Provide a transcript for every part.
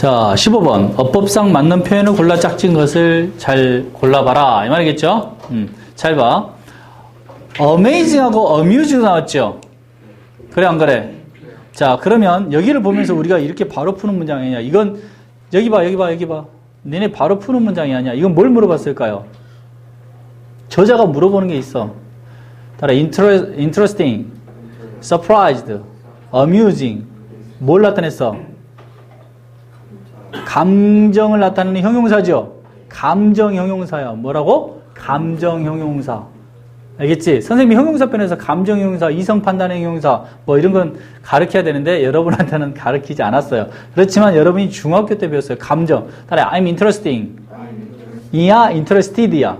자, 15번. 어법상 맞는 표현을 골라 짝진 것을 잘 골라봐라. 이 말이겠죠? 음, 잘 봐. amazing하고 amusing 나왔죠? 그래, 안 그래? 자, 그러면 여기를 보면서 우리가 이렇게 바로 푸는 문장이 아니야. 이건, 여기 봐, 여기 봐, 여기 봐. 너네 바로 푸는 문장이 아니야. 이건 뭘 물어봤을까요? 저자가 물어보는 게 있어. 따라, inter- interesting, surprised, amusing. 뭘 나타냈어? 감정을 나타내는 형용사죠. 감정 형용사야. 뭐라고? 감정 형용사. 알겠지? 선생님이 형용사 편에서 감정 형용사, 이성 판단 형용사 뭐 이런 건 가르쳐야 되는데 여러분한테는 가르치지 않았어요. 그렇지만 여러분이 중학교 때 배웠어요. 감정. 따라 I'm interesting. 이야 interested야.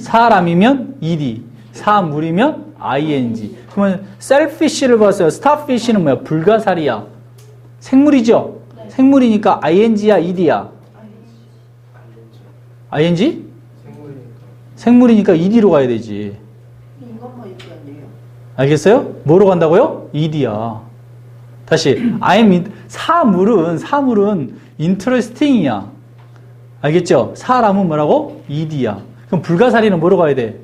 사람이면 ed, 사물이면 ing. 그러면 selfish를 봤어요. starfish는 뭐야? 불가사리야. 생물이죠? 생물이니까 ing야, ed야? ing? 생물이니까 ed로 가야 되지. 알겠어요? 뭐로 간다고요? ed야. 다시 I'm in- 사물은 사물은 interesting이야. 알겠죠? 사람은 뭐라고? ed야. 그럼 불가사리는 뭐로 가야 돼?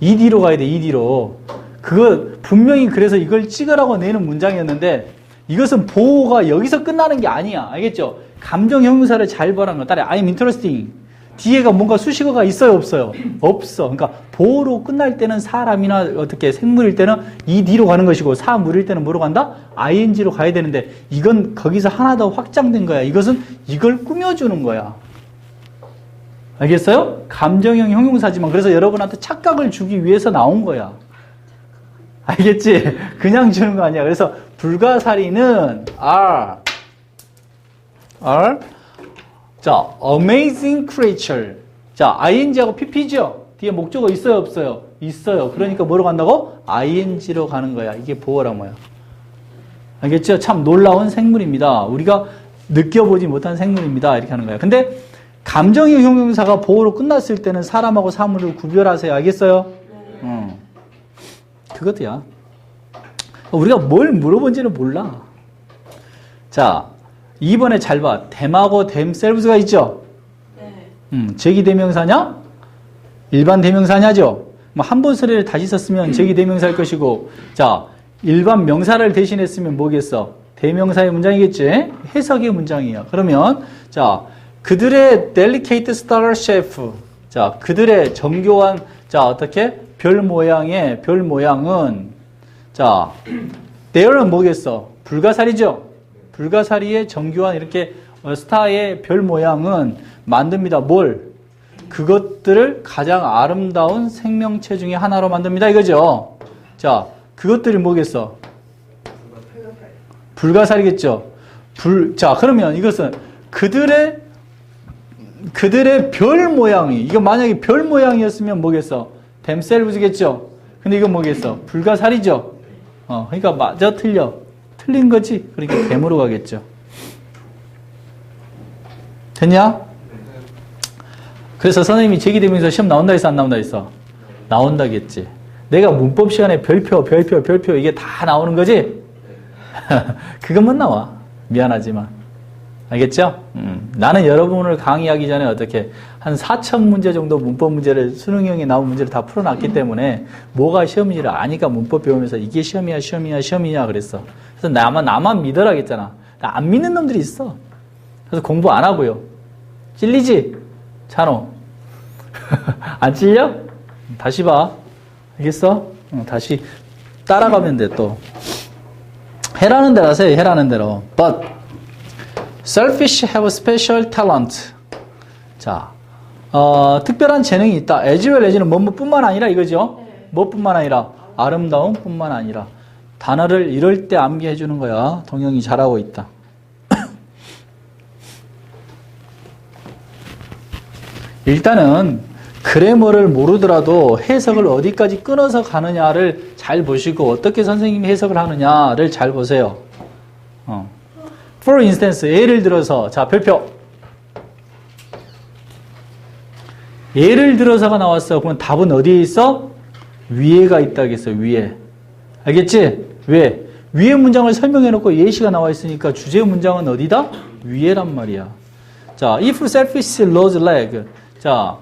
ed로 가야 돼. ed로. 그거 분명히 그래서 이걸 찍으라고 내는 문장이었는데 이것은 보호가 여기서 끝나는 게 아니야. 알겠죠? 감정 형용사를 잘 보라는 거. 따라 I'm interesting. 뒤에가 뭔가 수식어가 있어요, 없어요? 없어. 그러니까 보호로 끝날 때는 사람이나 어떻게 생물일 때는 ed로 가는 것이고 사물일 때는 뭐로 간다? ing로 가야 되는데 이건 거기서 하나 더 확장된 거야. 이것은 이걸 꾸며주는 거야. 알겠어요? 감정형 형용사지만 그래서 여러분한테 착각을 주기 위해서 나온 거야. 알겠지? 그냥 주는 거 아니야. 그래서 불가사리는 are are 자 amazing creature 자 ing하고 pp죠. 뒤에 목적어 있어요, 없어요? 있어요. 그러니까 뭐로 간다고? ing로 가는 거야. 이게 보어란 뭐야. 알겠죠? 참 놀라운 생물입니다. 우리가 느껴보지 못한 생물입니다. 이렇게 하는 거야. 근데 감정의 형용사가 보호로 끝났을 때는 사람하고 사물을 구별하세요. 알겠어요? 응. 그것도야. 우리가 뭘 물어본지는 몰라. 자, 2번에 잘 봐. 댐하고 댐 셀브스가 있죠? 네. 음, 제기 대명사냐? 일반 대명사냐죠? 뭐 한 번 소리를 다시 썼으면 제기 대명사일 것이고, 자, 일반 명사를 대신했으면 뭐겠어? 대명사의 문장이겠지? 해석의 문장이야. 그러면, 자, 그들의 delicate star chef. 자, 그들의 정교한, 자, 어떻게? 별 모양의, 별 모양은, 자, there는 뭐겠어? 불가사리죠? 불가사리의 정교한 이렇게 어, 스타의 별 모양은 만듭니다. 뭘? 그것들을 가장 아름다운 생명체 중에 하나로 만듭니다. 이거죠. 자, 그것들이 뭐겠어? 불가사리겠죠. 불, 자, 그러면 이것은 그들의 그들의 별 모양이 이거 만약에 별 모양이었으면 뭐겠어? 댐셀브즈겠죠. 근데 이건 뭐겠어? 불가사리죠. 어, 그러니까 맞아 틀려. 틀린 거지. 그러니까 댐으로 가겠죠. 됐냐? 그래서 선생님이 제기되면서 시험 나온다 했어, 안 나온다 했어? 나온다겠지. 내가 문법 시간에 별표, 별표, 별표 이게 다 나오는 거지? 그것만 나와. 미안하지만. 알겠죠? 음, 나는 여러분을 강의하기 전에 어떻게 한 4천 문제 정도 문법 문제를 수능형에 나온 문제를 다 풀어놨기 때문에 뭐가 시험인지를 아니까 문법 배우면서 이게 시험이야, 시험이야, 시험이냐 그랬어. 그래서 나만 나만 믿어라 했잖아. 나 안 믿는 놈들이 있어. 그래서 공부 안 하고요. 찔리지? 찬호. 안 찔려? 다시 봐. 알겠어? 어, 다시 따라가면 돼, 또. 해라는 대로 하세요, 해라는 대로. But selfish have special talent. 자, 어, 특별한 재능이 있다. as well as는 뭐뭐뿐만 아니라 이거죠? 뭐뿐만 아니라 아름다움 뿐만 아니라 단어를 이럴 때 암기해 주는 거야. 동영이 잘하고 있다. 일단은 그래머를 모르더라도 해석을 어디까지 끊어서 가느냐를 잘 보시고 어떻게 선생님이 해석을 하느냐를 잘 보세요. 어. For instance, 예를 들어서 자 별표 예를 들어서가 나왔어. 그러면 답은 어디에 있어? 위에가 있다겠어. 위에. 알겠지? 왜? 위에 문장을 설명해 놓고 예시가 나와 있으니까 주제 문장은 어디다? 위에란 말이야. 자, if selfish lose leg. 자,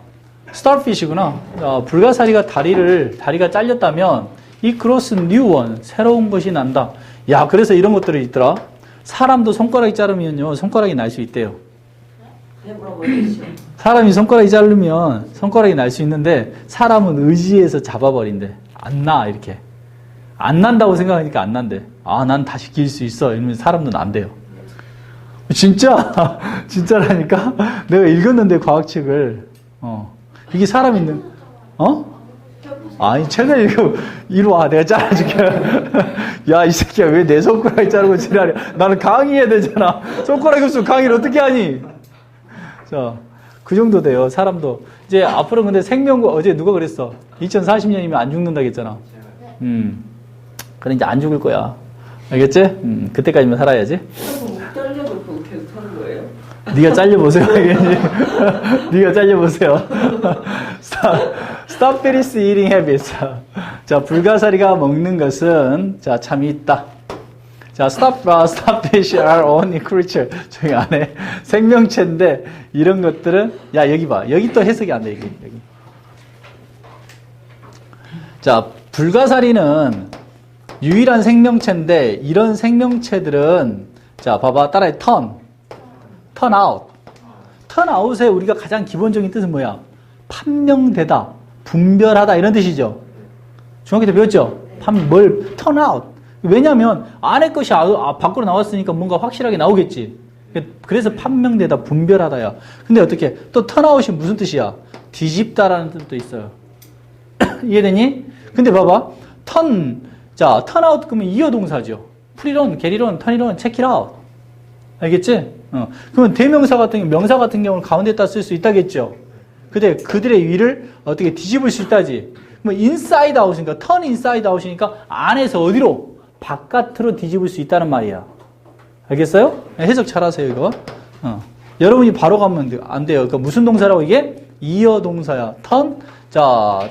starfish구나. 자, 불가사리가 다리를, 다리가 잘렸다면 이 cross new one. 새로운 것이 난다. 야, 그래서 이런 것들이 있더라. 사람도 손가락이 자르면요, 손가락이 날 수 있대요. 했죠. 사람이 손가락이 자르면 손가락이 날 수 있는데 사람은 의지해서 잡아버린대. 안 나, 이렇게. 안 난다고 생각하니까 안 난대. 아, 난 다시 길 수 있어. 이러면 사람도 난대요. 진짜, 진짜라니까? 내가 읽었는데, 과학책을. 어. 이게 사람 있는, 어? 아니, 책을 읽어. 이리 와, 내가 잘라줄게. 야, 이 새끼야, 왜 내 손가락이 자르고 지랄이야. 나는 강의해야 되잖아. 손가락이 없으면 강의를 어떻게 하니? 자, 그 정도 돼요, 사람도. 이제 앞으로 근데 생명, 어제 누가 그랬어? 2040년이면 안 죽는다 했잖아. 음. 그래, 이제 안 죽을 거야. 알겠지? 음, 그때까지만 살아야지. 네가 잘려보세요. 네가 잘려보세요. Stop, eating habits. 자, 불가사리가 먹는 것은, 자, 참 있다. 자, stop, uh, stop fish are only creature. 저기 안에 생명체인데, 이런 것들은, 야, 여기 봐. 여기 또 해석이 안 돼, 여기. 여기. 자, 불가사리는 유일한 생명체인데, 이런 생명체들은, 자, 봐봐. 따라해, 턴. 턴아웃. 턴아웃의 우리가 가장 기본적인 뜻은 뭐야? 판명되다, 분별하다 이런 뜻이죠. 중학교 때 배웠죠? 판, 뭘 턴아웃. 왜냐하면 안에 것이 아, 아, 밖으로 나왔으니까 뭔가 확실하게 나오겠지. 그래서 판명되다, 분별하다야. 근데 어떻게 또 턴아웃이 무슨 뜻이야? 뒤집다라는 뜻도 있어요. 이해되니? 근데 봐봐. 턴, 자, 턴아웃 그러면 이어 동사죠. 프리론, 게리론, 턴이론, 체키라웃. 알겠지? 어. 그러면 대명사 같은 경우, 명사 같은 경우는 가운데다 쓸 수 있다겠죠? 근데 그들의 위를 어떻게 뒤집을 수 있다지? 뭐 인사이드 아웃이니까 턴 인사이드 아웃이니까 안에서 어디로? 바깥으로 뒤집을 수 있다는 말이야. 알겠어요? 네, 해석 잘하세요 이거. 어. 여러분이 바로 가면 돼- 안 돼요. 그러니까 무슨 동사라고 이게? 이어 동사야. 턴. 자,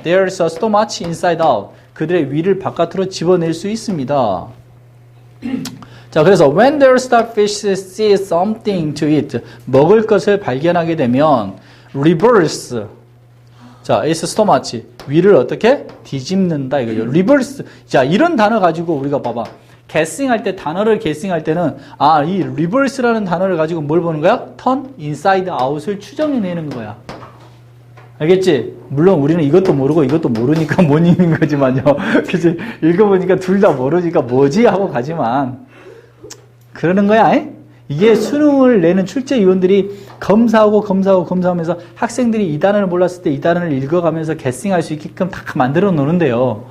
there's a so much inside out. 그들의 위를 바깥으로 집어낼 수 있습니다. 자, 그래서 when the starfish see something to eat, 먹을 것을 발견하게 되면 reverse. 자, is stomach. 위를 어떻게 뒤집는다 이거죠. reverse. 자, 이런 단어 가지고 우리가 봐봐. guessing 할때 단어를 guessing 할 때는 아, 이 reverse라는 단어를 가지고 뭘 보는 거야? turn inside out을 추정해 내는 거야. 알겠지? 물론 우리는 이것도 모르고 이것도 모르니까 못 읽는 거지만요. 그치? 읽어보니까 둘 다 모르니까 뭐지? 하고 가지만. 그러는 거야. 에? 이게 수능을 내는 출제위원들이 검사하고 검사하고 검사하면서 학생들이 이 단어를 몰랐을 때 이 단어를 읽어가면서 개싱할 수 있게끔 다 만들어 놓는데요.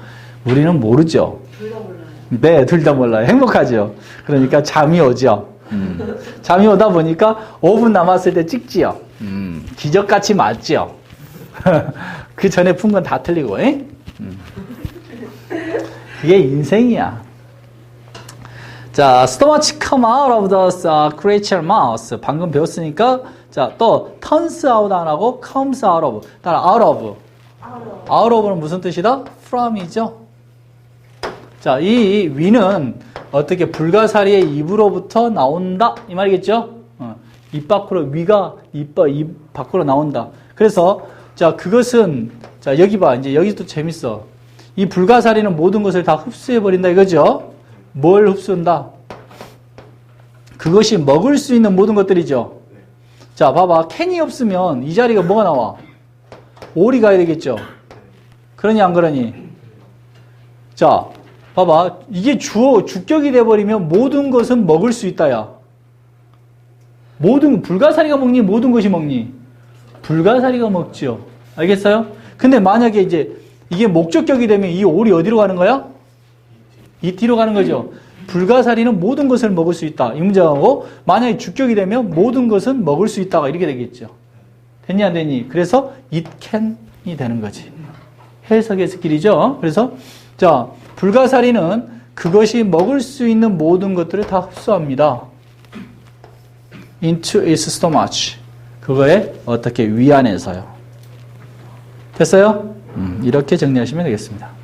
우리는 모르죠. 둘 다 몰라요. 네, 둘 다 몰라요. 행복하죠. 그러니까 잠이 오죠. 음. 잠이 오다 보니까 5분 남았을 때 찍지요. 음. 기적같이 맞지요. 그 전에 푼 건 다 틀리고, 에? 음. 그게 인생이야. 자, of the uh, creature mouth. 방금 배웠으니까, 자, 또 turns out 안 하고 comes out of. 따라 out of. out of는 무슨 뜻이다? from이죠. 자, 이 위는 어떻게 불가사리의 입으로부터 나온다 이 말이겠죠? 어, 입 밖으로 위가 입, 밖- 입 밖으로 나온다. 그래서 자 그것은 자 여기 봐 이제 여기도 재밌어. 이 불가사리는 모든 것을 다 흡수해 버린다 이거죠? 뭘 흡수한다? 그것이 먹을 수 있는 모든 것들이죠. 자 봐봐 캔이 없으면 이 자리가 뭐가 나와? 오리 가야 되겠죠. 그러니 안 그러니? 자, 봐봐. 이게 주어, 주격이 돼버리면 모든 것은 먹을 수 있다야. 모든, 불가사리가 먹니? 모든 것이 먹니? 불가사리가 먹지요. 알겠어요? 근데 만약에 이제 이게 목적격이 되면 이 올이 어디로 가는 거야? 이 뒤로 가는 거죠. 불가사리는 모든 것을 먹을 수 있다. 이 문제하고 만약에 주격이 되면 모든 것은 먹을 수 있다가 이렇게 되겠죠. 됐니 안 됐니? 그래서 it can이 되는 거지. 해석의 스킬이죠. 그래서 자 불가사리는 그것이 먹을 수 있는 모든 것들을 다 흡수합니다. into its stomach. 그거에 어떻게 위 안에서요. 됐어요? 음, 이렇게 정리하시면 되겠습니다.